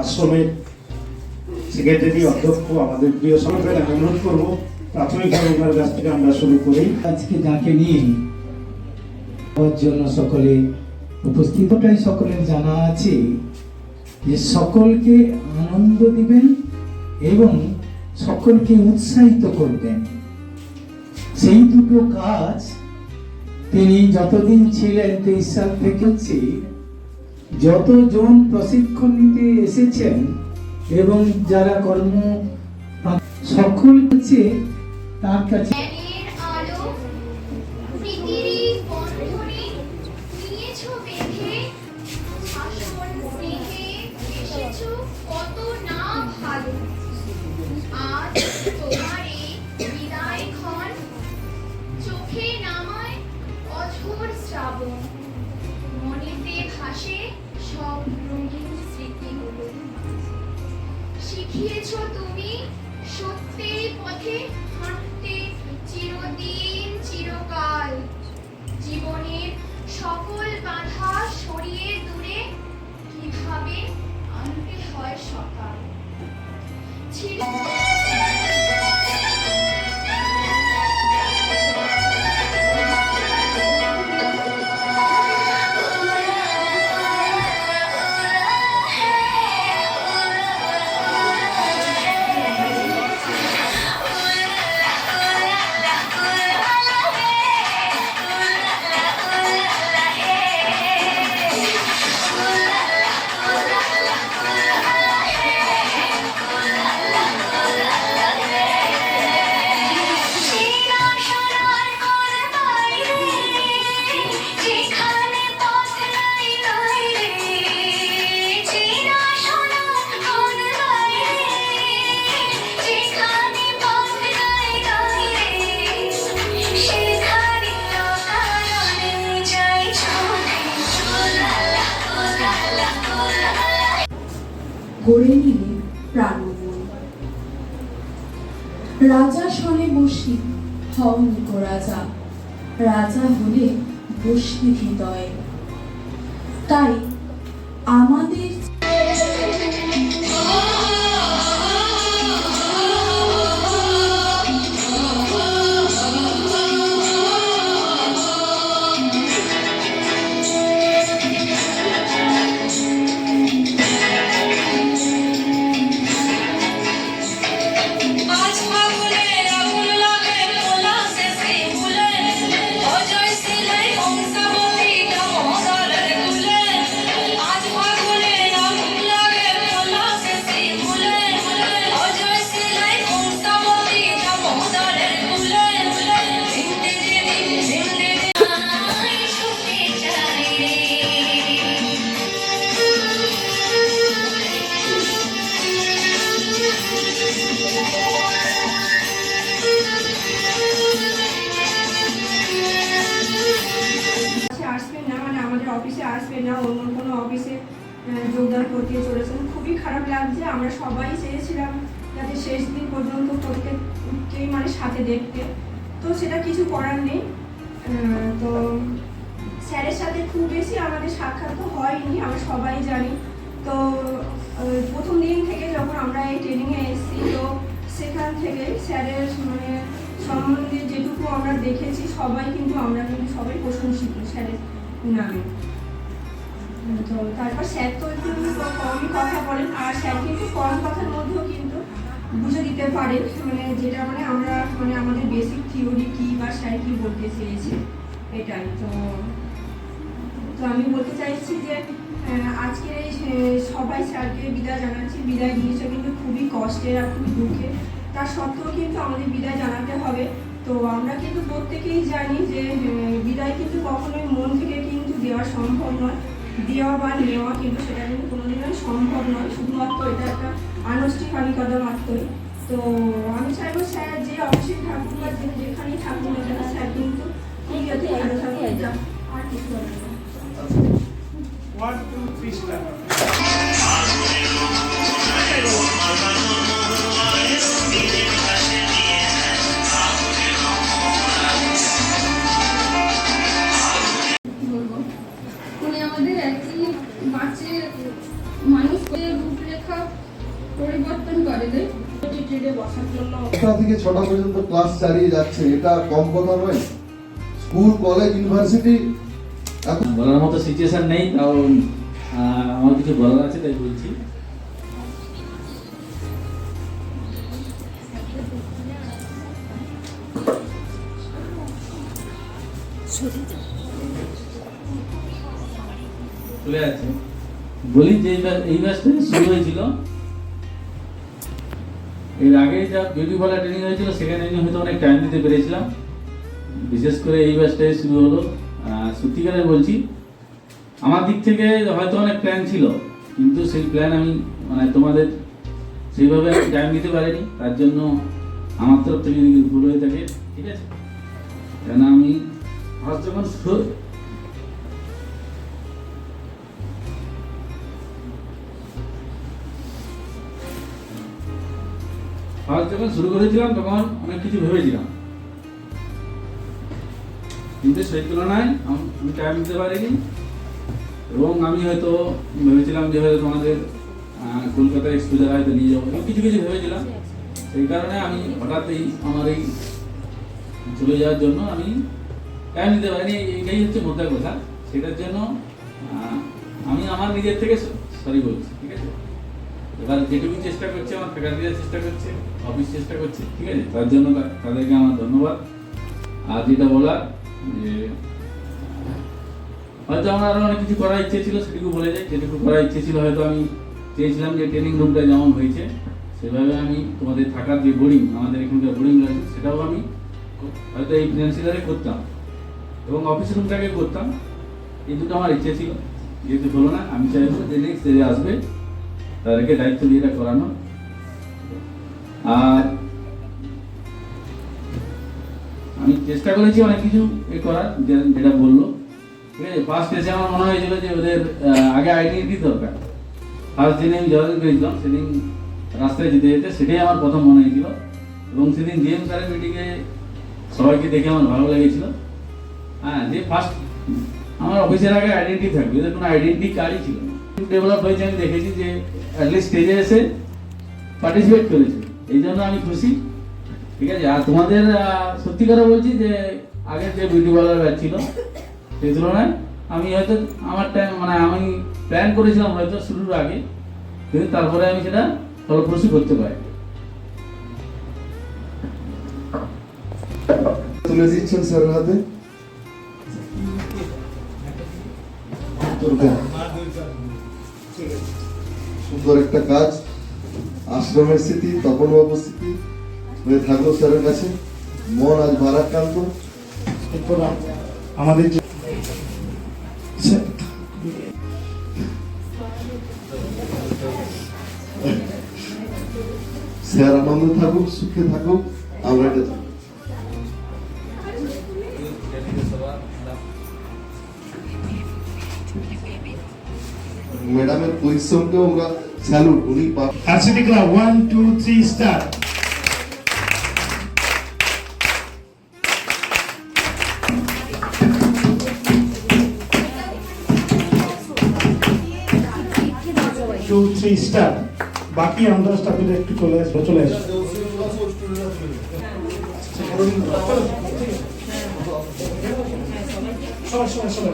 আশ্রমের সেক্রেটারি অধ্যক্ষ আমাদের প্রিয় আমি অনুরোধ করব প্রাথমিকভাবে ওনার কাছ থেকে আমরা শুরু করি। আজকে যাকে নিয়ে জন্য সকলে উপস্থিতটাই সকলের জানা আছে যে সকলকে আনন্দ দিবেন এবং সকলকে উৎসাহিত করবেন। সেই দুটো কাজ তিনি যতদিন ছিলেন তেইশ সাল থেকে যতজন প্রশিক্ষণ নিতে এসেছেন এবং যারা কর্ম সকল হচ্ছে তার কাছে শিখিয়েছো তুমি? সত্যের পথে হাঁটতে চিরদিন, চিরকাল। জীবনের সকল বাধা সরিয়ে দূরে কীভাবে আনতে হয় সকাল? ছিল গড়ে নিলে প্রাণবন রাজা সনে বসি হও রাজা রাজা হলে বসবে হৃদয়ে। তাই আমাদের খারাপ লাগছে, আমরা সবাই চেয়েছিলাম যাতে শেষ দিন পর্যন্ত প্রত্যেককেই মানে সাথে দেখতে। তো সেটা কিছু করার নেই। তো স্যারের সাথে খুব বেশি আমাদের সাক্ষাৎ তো হয়নি, আমরা সবাই জানি। তো প্রথম দিন থেকে যখন আমরা এই ট্রেনিংয়ে এসেছি, তো সেখান থেকে স্যারের মানে সম্বন্ধে যেটুকু আমরা দেখেছি, সবাই কিন্তু আমরা কিন্তু সবাই প্রশংসিত স্যারের নামে। তো তারপর স্যার তো একটু কমই কথা বলেন। আর স্যার কিন্তু কম কথার মধ্যেও কিন্তু বুঝে দিতে পারেন। মানে যেটা মানে আমরা মানে আমাদের বেসিক থিওরি কি বা স্যার কি বলতে চেয়েছে এটাই। তো তো আমি বলতে চাইছি যে আহ, সবাই স্যারকে বিদায় জানাচ্ছি। বিদায় দিয়েছে কিন্তু খুবই কষ্টের আর খুব দুঃখের। তার সত্ত্বেও কিন্তু আমাদের বিদায় জানাতে হবে। তো আমরা কিন্তু প্রত্যেকেই জানি যে বিদায় কিন্তু কখনোই মন থেকে কিন্তু দেওয়া সম্ভব নয়। দেওয়া বা নেওয়া, কিন্তু সেটা কিন্তু কোনোদিনই সম্ভব নয়। শুধুমাত্র এটা একটা আনুষ্ঠানিকতা মাত্রই তো আমি চাইব স্যার, যে অফিসে থাকুন বা যেখানেই থাকুন না কেন স্যার কিন্তু ঠিক আছে, ভালো থাকুন আর কিছু হবে না ওয়ান টু থ্রি স্টার আটটা থেকে ছটা পর্যন্ত ক্লাস চালিয়ে যাচ্ছে এটা কম কথা নয়। স্কুল কলেজ ইউনিভার্সিটি এখন বলার মতো সিচুয়েশন নেই তাও আমার কিছু বলার আছে তাই বলছি। চলে যাচ্ছে। বলি যে এই ব্যাচ- এই ব্যাচটা শুরু হয়েছিল। এর আগে যা বিউটি পার্লার ট্রেনিং হয়েছিল, সেখানে আমি হয়তো অনেক টাইম দিতে পেরেছিলাম। বিশেষ করে এই ব্যাচটাই শুরু হলো। সত্যিকারে বলছি, আমার দিক থেকে হয়তো অনেক প্ল্যান ছিল, কিন্তু সেই প্ল্যান আমি মানে তোমাদের সেইভাবে টাইম দিতে পারিনি। তার জন্য আমার তরফ থেকে যদি ভুল হয়ে থাকে, ঠিক আছে? কেন আমি ফার্স্ট যখন যখন শুরু করেছিলাম, তখন অনেক কিছু ভেবেছিলাম। কিন্তু সেই তুলনায় আমি টাইম দিতে পারিনি। এবং আমি হয়তো ভেবেছিলাম যে হয়তো তোমাদের কলকাতা এক্সপোজার হয়তো নিয়ে যাব। কিছু কিছু ভেবেছিলাম। সেই কারণে আমি হঠাৎই আমার এই চলে যাওয়ার জন্য আমি টাইম দিতে পারিনি। এইটাই হচ্ছে মোদ্দা কথা। সেটার জন্য আমি আমার নিজের থেকে সরি বলছি, ঠিক আছে? এবার যেটুকু চেষ্টা করছে, আমার ফ্যাকাল্টিরা চেষ্টা করছে অফিস চেষ্টা করছে, ঠিক আছে? তার জন্য তাদেরকে আমার ধন্যবাদ। আর যেটা বলার, যে হয়তো আমার আরও অনেক কিছু করার ইচ্ছে ছিল, সেটুকু বলে যাই। যেটুকু করার ইচ্ছে ছিল, হয়তো আমি চেয়েছিলাম যে ট্রেনিং রুমটা যেমন হয়েছে, সেভাবে আমি তোমাদের থাকার যে বোর্ডিং আমাদের এখানকার বোর্ডিং রয়েছে, সেটাও আমি হয়তো এই ফিনান্সিয়ারে করতাম। এবং অফিস রুমটাকে করতাম। এই দুটো আমার ইচ্ছে ছিল। যেহেতু হলো না, আমি চাইব যে নেক্সট যে আসবে তাদেরকে দায়িত্ব দিয়ে এটা করানো। আর আমি চেষ্টা করেছি অনেক কিছু এ করার যেটা বলল। ঠিক আছে ফার্স্ট এসে আমার মনে হয়েছিল যে ওদের আগে আইডেন্টি দরকার ফার্স্ট দিনে আমি যোগাযোগ করেছিলাম সেদিন রাস্তায় যেতে যেতে সেটাই আমার প্রথম মনে হয়েছিল। এবং সেদিন জিএম স্যারের মিটিংয়ে সবাইকে দেখে আমার ভালো লেগেছিল। হ্যাঁ যে ফার্স্ট আমার অফিসের আগে আইডেন্টি থাকবে এদের কোনো আইডেন্টি কার্ডই ছিল না। ডেভেলপ হয়েছে আমি দেখেছি যে অ্যাটলিস্ট স্টেজে এসে পার্টিসিপেট করেছে। এই জন্য আমি খুশি। ঠিক আছে? আর তোমাদের সত্যি কথা বলছি যে আগের যে বিউটি পার্লার ব্যাচ ছিল সেই তুলনায় আমি হয়তো আমার টাইম মানে আমি প্ল্যান করেছিলাম হয়তো শুরুর আগে কিন্তু তারপরে আমি সেটা ফলপ্রসূ করতে পারি তুলে দিচ্ছেন স্যারের হাতে? সুন্দর একটা কাজ, আশ্রমের স্মৃতি তপন বাবুর স্মৃতি, হয়ে থাকল স্যারের কাছে। মন আজ ভারাক্রান্ত। আমাদের যে স্যার আনন্দ থাকুক সুখে থাকুক আমরা এটা ম্যাডামের পরিশ্রমকেও আমরা স্যালুট উনি পা- one two three star two three star বাকি আমরা স্টাফের একটু চলে আসব চলে আসব। সবাই সবাই সবাই।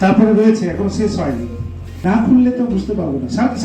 তারপরে রয়েছে এখন শেষ হয়নি। না খুললে তো বুঝতে পারব না। সাথে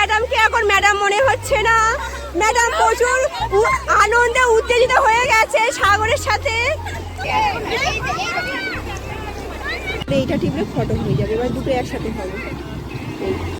ম্যাডামকে এখন ম্যাডাম মনে হচ্ছে না। ম্যাডাম প্রচুর আনন্দে উত্তেজিত হয়ে গেছে সাগরের সাথে। এইটা টিপলে ফটো হয়ে যাবে, এবার দুটো একসাথে হবে।